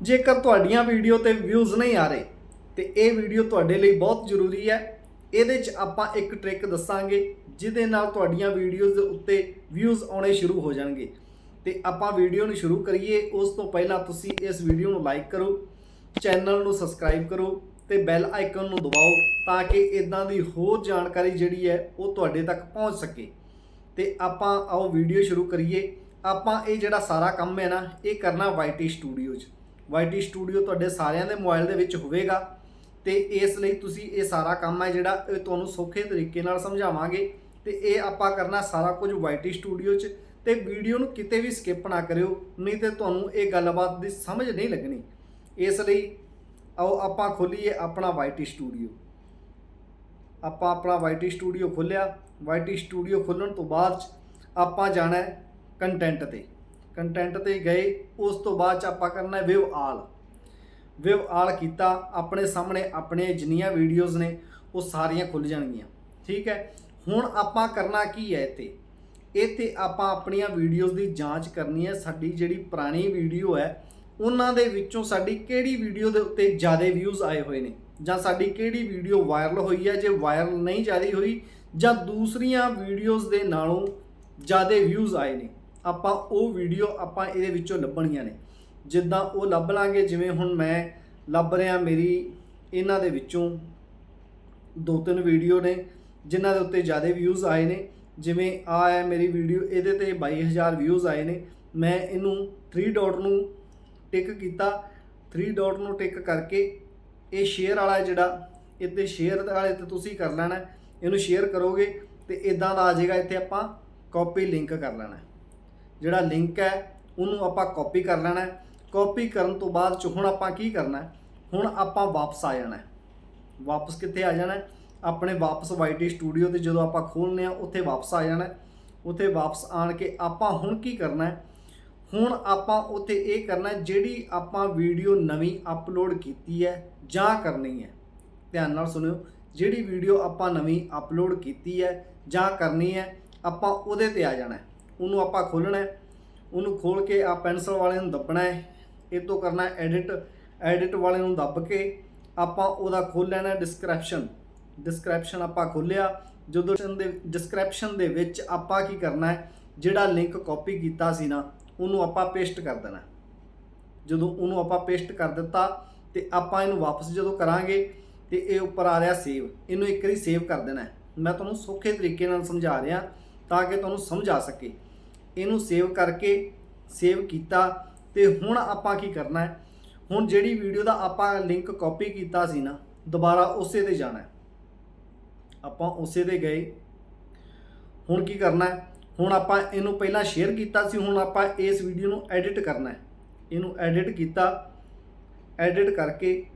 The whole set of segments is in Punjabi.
ਜੇਕਰ ਤੁਹਾਡੀਆਂ ਵੀਡੀਓ ਤੇ ਵਿਊਜ਼ ਨਹੀਂ ਆ ਰਹੇ, ਤੇ ਇਹ ਵੀਡੀਓ ਤੁਹਾਡੇ ਲਈ ਬਹੁਤ ਜ਼ਰੂਰੀ ਹੈ। ਇਹਦੇ 'ਚ ਆਪਾਂ ਇੱਕ ਟ੍ਰਿਕ ਦੱਸਾਂਗੇ, ਜਿਹਦੇ ਨਾਲ ਤੁਹਾਡੀਆਂ ਵੀਡੀਓਜ਼ ਦੇ ਉੱਤੇ ਵਿਊਜ਼ ਆਉਣੇ ਸ਼ੁਰੂ ਹੋ ਜਾਣਗੇ। ਤੇ ਆਪਾਂ ਵੀਡੀਓ ਨੂੰ ਸ਼ੁਰੂ ਕਰੀਏ, ਉਸ ਤੋਂ ਪਹਿਲਾਂ ਤੁਸੀਂ ਇਸ ਵੀਡੀਓ ਨੂੰ ਲਾਈਕ ਕਰੋ ਚੈਨਲ ਨੂੰ ਸਬਸਕ੍ਰਾਈਬ ਕਰੋ, ਤੇ ਬੈਲ ਆਈਕਨ ਨੂੰ ਦਬਾਓ, ਤਾਂ ਕਿ ਇਦਾਂ ਦੀ ਹੋਰ ਜਾਣਕਾਰੀ ਜਿਹੜੀ ਹੈ, ਉਹ ਤੁਹਾਡੇ ਤੱਕ ਪਹੁੰਚ ਸਕੇ। ਤੇ ਆਪਾਂ ਆਓ ਵੀਡੀਓ ਸ਼ੁਰੂ ਕਰੀਏ। ਆਪਾਂ ਇਹ ਜਿਹੜਾ ਸਾਰਾ ਕੰਮ ਹੈ ਨਾ, ਇਹ ਕਰਨਾ ਵਾਈਟੀ ਸਟੂਡੀਓ 'ਚ। YT ਸਟੂਡੀਓ ਤੁਹਾਡੇ ਸਾਰਿਆਂ ਦੇ ਮੋਬਾਈਲ ਦੇ ਵਿੱਚ ਹੋਵੇਗਾ ਤੇ ਇਸ ਲਈ ਤੁਸੀਂ ਇਹ ਸਾਰਾ ਕੰਮ ਹੈ ਜਿਹੜਾ ਇਹ ਤੁਹਾਨੂੰ ਸੌਖੇ ਤਰੀਕੇ ਨਾਲ ਸਮਝਾਵਾਂਗੇ ਤੇ ਇਹ ਆਪਾਂ ਕਰਨਾ ਸਾਰਾ ਕੁਝ YT ਸਟੂਡੀਓ 'ਚ ਤੇ ਵੀਡੀਓ ਨੂੰ ਕਿਤੇ ਵੀ ਸਕਿਪ ਨਾ ਕਰਿਓ, ਨਹੀਂ ਤੇ ਤੁਹਾਨੂੰ ਇਹ ਗੱਲਬਾਤ ਦੀ ਸਮਝ ਨਹੀਂ ਲੱਗਣੀ। ਇਸ ਲਈ ਆਓ ਆਪਾਂ ਖੋਲੀਏ ਆਪਣਾ YT ਸਟੂਡੀਓ। ਆਪਾਂ ਆਪਣਾ YT ਸਟੂਡੀਓ ਖੋਲਿਆ। YT ਸਟੂਡੀਓ ਖੋਲਣ ਤੋਂ ਬਾਅਦ 'ਚ ਆਪਾਂ ਜਾਣਾ ਹੈ ਕੰਟੈਂਟ ਤੇ। ਕੰਟੈਂਟ ਤੇ ਗਏ, ਉਸ ਤੋਂ ਬਾਅਦ ਚ ਆਪਾਂ ਕਰਨਾ ਵਿਵ ਆਲ। ਵਿਵ ਆਲ ਕੀਤਾ, ਆਪਣੇ ਸਾਹਮਣੇ ਆਪਣੇ ਜਿੰਨੀਆਂ ਵੀਡੀਓਜ਼ ਨੇ, ਉਹ ਸਾਰੀਆਂ ਖੁੱਲ ਜਾਣਗੀਆਂ। ਠੀਕ ਹੈ? ਹੁਣ ਆਪਾਂ ਕਰਨਾ ਕੀ ਹੈ ਇੱਥੇ? ਇੱਥੇ ਆਪਾਂ ਆਪਣੀਆਂ ਵੀਡੀਓਜ਼ ਦੀ ਜਾਂਚ ਕਰਨੀ ਹੈ, ਸਾਡੀ ਜਿਹੜੀ ਪੁਰਾਣੀ ਵੀਡੀਓ ਹੈ, ਉਹਨਾਂ ਦੇ ਵਿੱਚੋਂ ਸਾਡੀ ਕਿਹੜੀ ਵੀਡੀਓ ਦੇ ਉੱਤੇ ਜ਼ਿਆਦਾ ਵਿਊਜ਼ ਆਏ ਹੋਏ ਨੇ? ਜਾਂ ਸਾਡੀ ਕਿਹੜੀ ਵੀਡੀਓ ਵਾਇਰਲ ਹੋਈ ਹੈ, ਜੇ ਵਾਇਰਲ ਨਹੀਂ ਜ਼ਿਆਦਾ ਹੋਈ, ਜਾਂ ਦੂਸਰੀਆਂ ਵੀਡੀਓਜ਼ ਦੇ ਨਾਲੋਂ ਜ਼ਿਆਦਾ ਵਿਊਜ਼ ਆਏ ਨੇ? ਆਪਾਂ ਉਹ ਵੀਡੀਓ ਆਪਾਂ ਇਹਦੇ ਵਿੱਚੋਂ ਲੱਭਣੀਆਂ ਨੇ। ਜਿੱਦਾਂ ਉਹ ਲੱਭ ਲਾਂਗੇ, ਜਿਵੇਂ ਹੁਣ ਮੈਂ ਲੱਭ ਰਿਹਾ ਮੇਰੀ ਇਹਨਾਂ ਦੇ ਵਿੱਚੋਂ ਦੋ ਤਿੰਨ ਵੀਡੀਓ ਨੇ, ਜਿਨ੍ਹਾਂ ਦੇ ਉੱਤੇ ਜ਼ਿਆਦਾ ਵਿਊਜ਼ ਆਏ ਨੇ। ਜਿਵੇਂ ਆ ਹੈ ਮੇਰੀ ਵੀਡੀਓ ਇਹਦੇ ਤੇ 22000 ਵਿਊਜ਼ ਆਏ ਨੇ। ਮੈਂ ਇਹਨੂੰ 3 ਡਾਟ ਨੂੰ ਟਿਕ ਕੀਤਾ। 3 ਡਾਟ ਨੂੰ ਟਿਕ ਕਰਕੇ ਇਹ ਸ਼ੇਅਰ ਵਾਲਾ ਜਿਹੜਾ, ਇੱਥੇ ਸ਼ੇਅਰ ਵਾਲੇ ਤੇ ਤੁਸੀਂ ਕਰ ਲੈਣਾ। ਇਹਨੂੰ ਸ਼ੇਅਰ ਕਰੋਗੇ ਤੇ ਇਦਾਂ ਦਾ ਆ ਜਾਏਗਾ। ਇੱਥੇ ਆਪਾਂ ਕਾਪੀ ਲਿੰਕ ਕਰ ਲੈਣਾ। ਜਿਹੜਾ ਲਿੰਕ ਹੈ, ਉਹਨੂੰ ਆਪਾਂ ਕਾਪੀ ਕਰ ਲੈਣਾ ਹੈ। ਕਾਪੀ ਕਰਨ ਤੋਂ ਬਾਅਦ ਚ ਹੁਣ ਆਪਾਂ ਕੀ ਕਰਨਾ ਹੈ? ਹੁਣ ਆਪਾਂ ਵਾਪਸ ਆ ਜਾਣਾ ਹੈ। ਵਾਪਸ ਕਿੱਥੇ ਆ ਜਾਣਾ ਹੈ? ਆਪਣੇ ਵਾਪਸ YT ਸਟੂਡੀਓ ਤੇ ਜਦੋਂ ਆਪਾਂ ਖੋਲਨੇ ਆ, ਉੱਥੇ ਵਾਪਸ ਆ ਜਾਣਾ ਉੱਥੇ ਵਾਪਸ ਆਣ ਕੇ ਆਪਾਂ ਹੁਣ ਕੀ ਕਰਨਾ ਹੈ? ਹੁਣ ਆਪਾਂ ਉੱਥੇ ਇਹ ਕਰਨਾ ਜਿਹੜੀ ਆਪਾਂ ਵੀਡੀਓ ਨਵੀਂ ਅਪਲੋਡ ਕੀਤੀ ਹੈ ਜਾਂ ਕਰਨੀ ਹੈ। ਧਿਆਨ ਨਾਲ ਸੁਣਿਓ, ਜਿਹੜੀ ਵੀਡੀਓ ਆਪਾਂ ਨਵੀਂ ਅਪਲੋਡ ਕੀਤੀ ਹੈ ਜਾਂ ਕਰਨੀ ਹੈ, ਆਪਾਂ ਉਹਦੇ ਤੇ ਆ ਜਾਣਾ ਉਹਨੂੰ ਆਪਾਂ ਖੋਲਣਾ ਹੈ। ਉਹਨੂੰ ਖੋਲ ਕੇ ਆ ਪੈਨਸਲ ਵਾਲੇ ਨੂੰ ਦੱਬਣਾ ਹੈ। ਇਹ ਤੋਂ ਕਰਨਾ ਐਡਿਟ ਐਡਿਟ ਵਾਲੇ ਨੂੰ ਦੱਬ ਕੇ ਆਪਾਂ ਉਹਦਾ ਖੋਲ ਲੈਣਾ ਡਿਸਕ੍ਰਿਪਸ਼ਨ ਡਿਸਕ੍ਰਿਪਸ਼ਨ ਆਪਾਂ ਖੋਲਿਆ। ਜਦੋਂ ਦੇ ਡਿਸਕ੍ਰਿਪਸ਼ਨ ਦੇ ਵਿੱਚ ਆਪਾਂ ਕੀ ਕਰਨਾ ਹੈ, ਜਿਹੜਾ ਲਿੰਕ ਕਾਪੀ ਕੀਤਾ ਸੀ ਨਾ, ਉਹਨੂੰ ਆਪਾਂ ਪੇਸਟ ਕਰ ਦੇਣਾ ਜਦੋਂ ਉਹਨੂੰ ਆਪਾਂ ਪੇਸਟ ਕਰ ਦਿੱਤਾ ਤੇ ਆਪਾਂ ਇਹਨੂੰ ਵਾਪਸ ਜਦੋਂ ਕਰਾਂਗੇ ਤੇ ਇਹ ਉੱਪਰ ਆ ਰਿਹਾ ਸੇਵ ਇਹਨੂੰ ਇੱਕ ਵਾਰੀ ਸੇਵ ਕਰ ਦੇਣਾ ਮੈਂ ਤੁਹਾਨੂੰ ਸੌਖੇ ਤਰੀਕੇ ਨਾਲ ਸਮਝਾ ਰਿਹਾ ਤਾਂ ਕਿ ਤੁਹਾਨੂੰ ਸਮਝ ਆ ਸਕੇ। ਇਹਨੂੰ ਸੇਵ ਕਰਕੇ ਸੇਵ ਕੀਤਾ ਤੇ ਹੁਣ ਆਪਾਂ ਕੀ ਕਰਨਾ ਹੈ? ਹੁਣ ਜਿਹੜੀ ਵੀਡੀਓ ਦਾ ਆਪਾਂ ਲਿੰਕ ਕਾਪੀ ਕੀਤਾ ਸੀ ਨਾ, ਦੁਬਾਰਾ ਉਸੇ ਤੇ ਜਾਣਾ ਹੈ। ਆਪਾਂ ਉਸੇ ਤੇ ਗਏ। ਹੁਣ ਕੀ ਕਰਨਾ ਹੈ? ਹੁਣ ਆਪਾਂ ਇਹਨੂੰ ਪਹਿਲਾਂ ਸ਼ੇਅਰ ਕੀਤਾ ਸੀ, ਹੁਣ ਆਪਾਂ ਇਸ ਵੀਡੀਓ ਨੂੰ ਐਡਿਟ ਕਰਨਾ ਹੈ। ਇਹਨੂੰ ਐਡਿਟ ਕੀਤਾ ਐਡਿਟ ਕਰਕੇ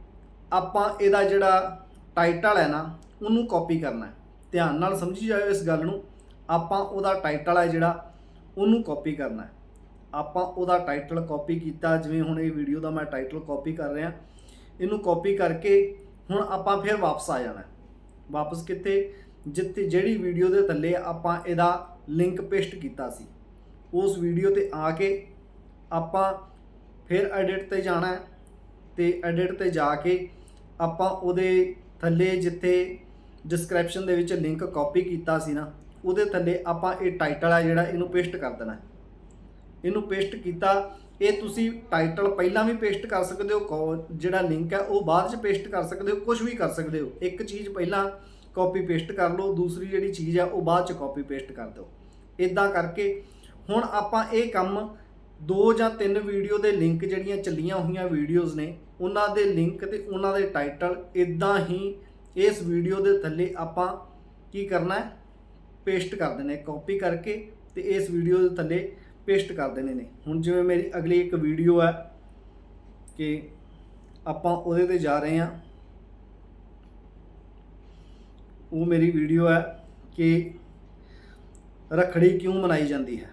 ਆਪਾਂ ਇਹਦਾ ਜਿਹੜਾ ਟਾਈਟਲ ਹੈ ਨਾ, ਉਹਨੂੰ ਕਾਪੀ ਕਰਨਾ ਹੈ। ਧਿਆਨ ਨਾਲ ਸਮਝੀ ਜਾਇਓ ਇਸ ਗੱਲ ਨੂੰ। ਆਪਾਂ ਉਹਦਾ ਟਾਈਟਲ ਹੈ ਜਿਹੜਾ ਉਹਨੂੰ ਕਾਪੀ ਕਰਨਾ ਆਪਾਂ ਉਹਦਾ ਟਾਈਟਲ ਕਾਪੀ ਕੀਤਾ, ਜਿਵੇਂ ਹੁਣ ਇਹ ਵੀਡੀਓ ਦਾ ਮੈਂ ਟਾਈਟਲ ਕਾਪੀ ਕਰ ਰਿਹਾ। ਇਹਨੂੰ ਕਾਪੀ ਕਰਕੇ ਹੁਣ ਆਪਾਂ ਫਿਰ ਵਾਪਸ ਆ ਜਾਣਾ ਵਾਪਸ ਕਿੱਥੇ? ਜਿੱਥੇ, ਜਿਹੜੀ ਵੀਡੀਓ ਦੇ ਥੱਲੇ ਆਪਾਂ ਇਹਦਾ ਲਿੰਕ ਪੇਸਟ ਕੀਤਾ ਸੀ। ਉਸ ਵੀਡੀਓ ਤੇ ਆ ਕੇ ਆਪਾਂ ਫਿਰ ਐਡਿਟ ਤੇ ਜਾਣਾ ਹੈ ਤੇ ਐਡਿਟ ਤੇ ਜਾ ਕੇ ਆਪਾਂ ਉਹਦੇ ਥੱਲੇ ਜਿੱਥੇ ਡਿਸਕ੍ਰਿਪਸ਼ਨ ਦੇ ਵਿੱਚ ਲਿੰਕ ਕਾਪੀ ਕੀਤਾ ਸੀ ਨਾ ਉਹਦੇ ਥੱਲੇ ਆਪਾਂ ਇਹ ਟਾਈਟਲ ਆ ਜਿਹੜਾ, ਇਹਨੂੰ ਪੇਸਟ ਕਰ ਦੇਣਾ। ਇਹਨੂੰ ਪੇਸਟ ਕੀਤਾ, ਇਹ ਤੁਸੀਂ ਟਾਈਟਲ ਪਹਿਲਾਂ ਵੀ ਪੇਸਟ ਕਰ ਸਕਦੇ ਹੋ, ਕੋ- ਜਿਹੜਾ ਲਿੰਕ ਹੈ ਉਹ ਬਾਅਦ ਚ ਪੇਸਟ ਕਰ ਸਕਦੇ ਹੋ ਕੁਝ ਵੀ ਕਰ ਸਕਦੇ ਹੋ। ਇੱਕ ਚੀਜ਼ ਪਹਿਲਾਂ ਕਾਪੀ ਪੇਸਟ ਕਰ ਲਓ, ਦੂਸਰੀ ਜਿਹੜੀ ਚੀਜ਼ ਹੈ ਉਹ ਬਾਅਦ ਚ ਕਾਪੀ ਪੇਸਟ ਕਰ ਦਿਓ। ਇਦਾਂ ਕਰਕੇ ਹੁਣ ਆਪਾਂ ਇਹ ਕੰਮ ਦੋ ਜਾਂ ਤਿੰਨ ਵੀਡੀਓ ਦੇ ਲਿੰਕ ਜਿਹੜੀਆਂ ਚੱਲੀਆਂ ਹੋਈਆਂ ਵੀਡੀਓਜ਼ ਨੇ, ਉਹਨਾਂ ਦੇ ਲਿੰਕ ਤੇ ਉਹਨਾਂ ਦੇ ਟਾਈਟਲ ਇਦਾਂ ਹੀ ਇਸ ਵੀਡੀਓ ਦੇ ਥੱਲੇ ਆਪਾਂ ਕੀ ਕਰਨਾ ਹੈ? ਪੇਸਟ ਕਰ ਦੇਣੇ ਕਾਪੀ ਕਰਕੇ ਤੇ ਇਸ ਵੀਡੀਓ ਦੇ ਥੱਲੇ ਪੇਸਟ ਕਰ ਦੇਣੇ ਨੇ। ਹੁਣ ਜਿਵੇਂ ਮੇਰੀ ਅਗਲੀ ਇੱਕ ਵੀਡੀਓ ਹੈ ਕਿ ਆਪਾਂ ਉਹਦੇ ਤੇ ਜਾ ਰਹੇ ਹਾਂ। ਉਹ ਮੇਰੀ ਵੀਡੀਓ ਹੈ ਕਿ ਰੱਖੜੀ ਕਿਉਂ ਮਨਾਈ ਜਾਂਦੀ ਹੈ?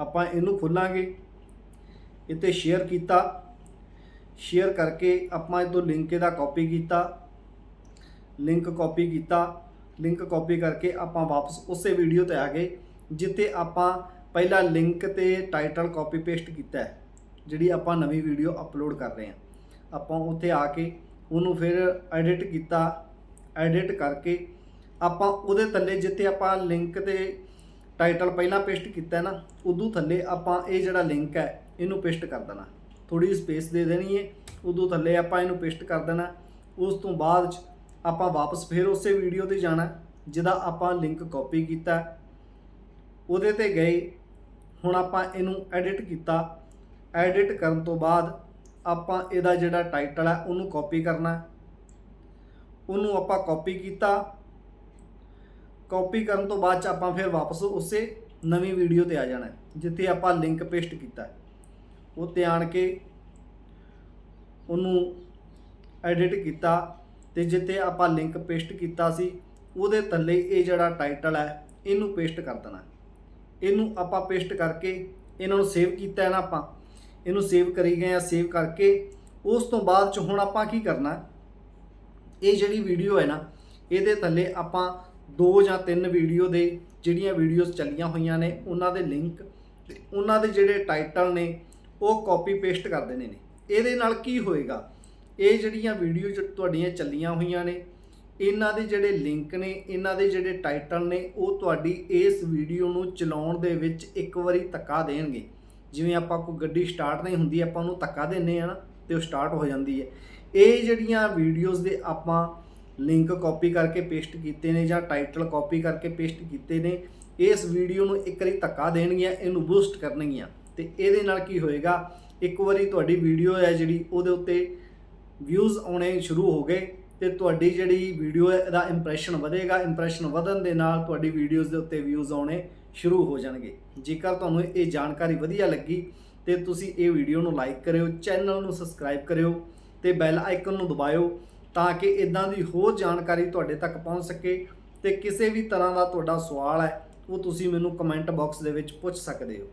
ਆਪਾਂ ਇਹਨੂੰ ਖੋਲਾਂਗੇ। ਇੱਥੇ ਸ਼ੇਅਰ ਕੀਤਾ। ਸ਼ੇਅਰ ਕਰਕੇ ਆਪਾਂ ਇਹ ਤੋਂ ਲਿੰਕ ਇਹਦਾ ਕਾਪੀ ਕੀਤਾ। ਲਿੰਕ ਕਾਪੀ ਕੀਤਾ। ਲਿੰਕ ਕਾਪੀ ਕਰਕੇ ਆਪਾਂ ਵਾਪਸ ਉਸੇ ਵੀਡੀਓ ਤੇ ਆ ਗਏ, ਜਿੱਥੇ ਆਪਾਂ ਪਹਿਲਾ ਲਿੰਕ ਤੇ ਟਾਈਟਲ ਕਾਪੀ ਪੇਸਟ ਕੀਤਾ ਹੈ, ਜਿਹੜੀ ਆਪਾਂ ਨਵੀਂ ਵੀਡੀਓ ਅਪਲੋਡ ਕਰ ਰਹੇ ਹਾਂ। ਆਪਾਂ ਉੱਥੇ ਆ ਕੇ ਉਹਨੂੰ ਫਿਰ ਐਡਿਟ ਕੀਤਾ ਐਡਿਟ ਕਰਕੇ ਆਪਾਂ ਉਹਦੇ ਥੱਲੇ ਜਿੱਥੇ ਆਪਾਂ ਲਿੰਕ ਤੇ ਟਾਈਟਲ ਪਹਿਲਾਂ ਪੇਸਟ ਕੀਤਾ ਹੈ ਨਾ, ਉਦੋਂ ਥੱਲੇ ਆਪਾਂ ਇਹ ਜਿਹੜਾ ਲਿੰਕ ਹੈ, ਇਹਨੂੰ ਪੇਸਟ ਕਰ ਦੇਣਾ। ਥੋੜੀ ਸਪੇਸ ਦੇ ਦੇਣੀ ਹੈ, ਉਦੋਂ ਥੱਲੇ ਆਪਾਂ ਇਹਨੂੰ ਪੇਸਟ ਕਰ ਦੇਣਾ। ਉਸ ਤੋਂ ਬਾਅਦ 'ਚ ਆਪਾਂ ਵਾਪਸ ਫਿਰ ਉਸੇ ਵੀਡੀਓ ਤੇ ਜਾਣਾ, ਜਿਹਦਾ ਆਪਾਂ ਲਿੰਕ ਕਾਪੀ ਕੀਤਾ। ਉਹਦੇ ਤੇ ਗਏ, ਹੁਣ ਆਪਾਂ ਇਹਨੂੰ ਐਡਿਟ ਕੀਤਾ। ਐਡਿਟ ਕਰਨ ਤੋਂ ਬਾਅਦ ਆਪਾਂ ਇਹਦਾ ਜਿਹੜਾ ਟਾਈਟਲ ਹੈ ਉਹਨੂੰ ਕਾਪੀ ਕਰਨਾ। ਉਹਨੂੰ ਆਪਾਂ ਕਾਪੀ ਕੀਤਾ। ਕਾਪੀ ਕਰਨ ਤੋਂ ਬਾਅਦ ਚ ਆਪਾਂ ਫਿਰ ਵਾਪਸ ਉਸੇ ਨਵੀਂ ਵੀਡੀਓ ਤੇ ਆ ਜਾਣਾ, ਜਿੱਥੇ ਆਪਾਂ ਲਿੰਕ ਪੇਸਟ ਕੀਤਾ। ਉਹ ਤੇ ਆਣ ਕੇ ਉਹਨੂੰ ਐਡਿਟ ਕੀਤਾ। ਤੇ ਜਿੱਥੇ ਆਪਾਂ ਲਿੰਕ ਪੇਸਟ ਕੀਤਾ ਸੀ, ਉਹਦੇ ਥੱਲੇ ਇਹ ਜਿਹੜਾ ਟਾਈਟਲ ਹੈ, ਇਹਨੂੰ ਪੇਸਟ ਕਰ ਦੇਣਾ। ਇਹਨੂੰ ਆਪਾਂ ਪੇਸਟ ਕਰਕੇ ਇਹਨਾਂ ਨੂੰ ਸੇਵ ਕੀਤਾ ਹੈ ਨਾ ਆਪਾਂ। ਇਹਨੂੰ ਸੇਵ ਕਰੀ ਗਏ ਆ ਸੇਵ ਕਰਕੇ। ਉਸ ਤੋਂ ਬਾਅਦ ਚ ਹੁਣ ਆਪਾਂ ਕੀ ਕਰਨਾ? ਇਹ ਜਿਹੜੀ ਵੀਡੀਓ ਹੈ ਨਾ, ਇਹਦੇ ਥੱਲੇ ਆਪਾਂ ਦੋ ਜਾਂ ਤਿੰਨ ਵੀਡੀਓ ਦੇ ਜਿਹੜੀਆਂ ਵੀਡੀਓਜ਼ ਚੱਲੀਆਂ ਹੋਈਆਂ ਨੇ, ਉਹਨਾਂ ਦੇ ਲਿੰਕ ਤੇ ਉਹਨਾਂ ਦੇ ਜਿਹੜੇ ਟਾਈਟਲ ਨੇ, ਉਹ ਕਾਪੀ ਪੇਸਟ ਕਰ ਦੇਣੇ ਨੇ। ਇਹਦੇ ਨਾਲ ਕੀ ਹੋਏਗਾ? ਇਹ ਜਿਹੜੀਆਂ ਵੀਡੀਓ ਜ ਤੁਹਾਡੀਆਂ ਚੱਲੀਆਂ ਹੋਈਆਂ ਨੇ, ਇਹਨਾਂ ਦੇ ਜਿਹੜੇ ਲਿੰਕ ਨੇ, ਇਹਨਾਂ ਦੇ ਜਿਹੜੇ ਟਾਈਟਲ ਨੇ, ਉਹ ਤੁਹਾਡੀ ਇਸ ਵੀਡੀਓ ਨੂੰ ਚਲਾਉਣ ਦੇ ਵਿੱਚ ਇੱਕ ਵਾਰੀ ਧੱਕਾ ਦੇਣਗੇ। ਜਿਵੇਂ ਆਪਾਂ ਕੋਈ ਗੱਡੀ ਸਟਾਰਟ ਨਹੀਂ ਹੁੰਦੀ, ਆਪਾਂ ਉਹਨੂੰ ਧੱਕਾ ਦਿੰਨੇ ਆ ਨਾ, ਤੇ ਉਹ ਸਟਾਰਟ ਹੋ ਜਾਂਦੀ ਹੈ। ਇਹ ਜਿਹੜੀਆਂ ਵੀਡੀਓਜ਼ ਦੇ ਆਪਾਂ ਲਿੰਕ ਕਾਪੀ ਕਰਕੇ ਪੇਸਟ ਕੀਤੇ ਨੇ ਜਾਂ ਟਾਈਟਲ ਕਾਪੀ ਕਰਕੇ ਪੇਸਟ ਕੀਤੇ ਨੇ, ਇਸ ਵੀਡੀਓ ਨੂੰ ਇੱਕ ਵਾਰੀ ਧੱਕਾ ਦੇਣਗੀਆਂ, ਇਹਨੂੰ ਬੂਸਟ ਕਰਨਗੀਆਂ। ਤੇ ਇਹਦੇ ਨਾਲ ਕੀ ਹੋਏਗਾ, ਇੱਕ ਵਾਰੀ ਤੁਹਾਡੀ ਵੀਡੀਓ ਹੈ ਜਿਹੜੀ, ਉਹਦੇ ਉੱਤੇ ਵਿਊਜ਼ ਆਉਣੇ ਸ਼ੁਰੂ ਹੋ ਗਏ ਤੇ ਤੁਹਾਡੀ ਜਿਹੜੀ ਵੀਡੀਓ ਹੈ, ਇਹਦਾ ਇੰਪ੍ਰੈਸ਼ਨ ਵਧੇਗਾ। ਇੰਪ੍ਰੈਸ਼ਨ ਵਧਣ ਦੇ ਨਾਲ ਤੁਹਾਡੀ ਵੀਡੀਓਜ਼ ਦੇ ਉੱਤੇ ਵਿਊਜ਼ ਆਉਣੇ ਸ਼ੁਰੂ ਹੋ ਜਾਣਗੇ। ਜੇਕਰ ਤੁਹਾਨੂੰ ਇਹ ਜਾਣਕਾਰੀ ਵਧੀਆ ਲੱਗੀ ਤੇ ਤੁਸੀਂ ਇਹ ਵੀਡੀਓ ਨੂੰ ਲਾਈਕ ਕਰਿਓ ਚੈਨਲ ਨੂੰ ਸਬਸਕ੍ਰਾਈਬ ਕਰਿਓ ਤੇ ਬੈਲ ਆਈਕਨ ਨੂੰ ਦਬਾਇਓ ਤਾਂ ਕਿ ਇਦਾਂ ਦੀ ਹੋਰ ਜਾਣਕਾਰੀ ਤੁਹਾਡੇ ਤੱਕ ਪਹੁੰਚ ਸਕੇ ਤੇ ਕਿਸੇ ਵੀ ਤਰ੍ਹਾਂ ਦਾ ਤੁਹਾਡਾ ਸਵਾਲ ਹੈ, ਉਹ ਤੁਸੀਂ ਮੈਨੂੰ ਕਮੈਂਟ ਬਾਕਸ ਦੇ ਵਿੱਚ ਪੁੱਛ ਸਕਦੇ ਹੋ।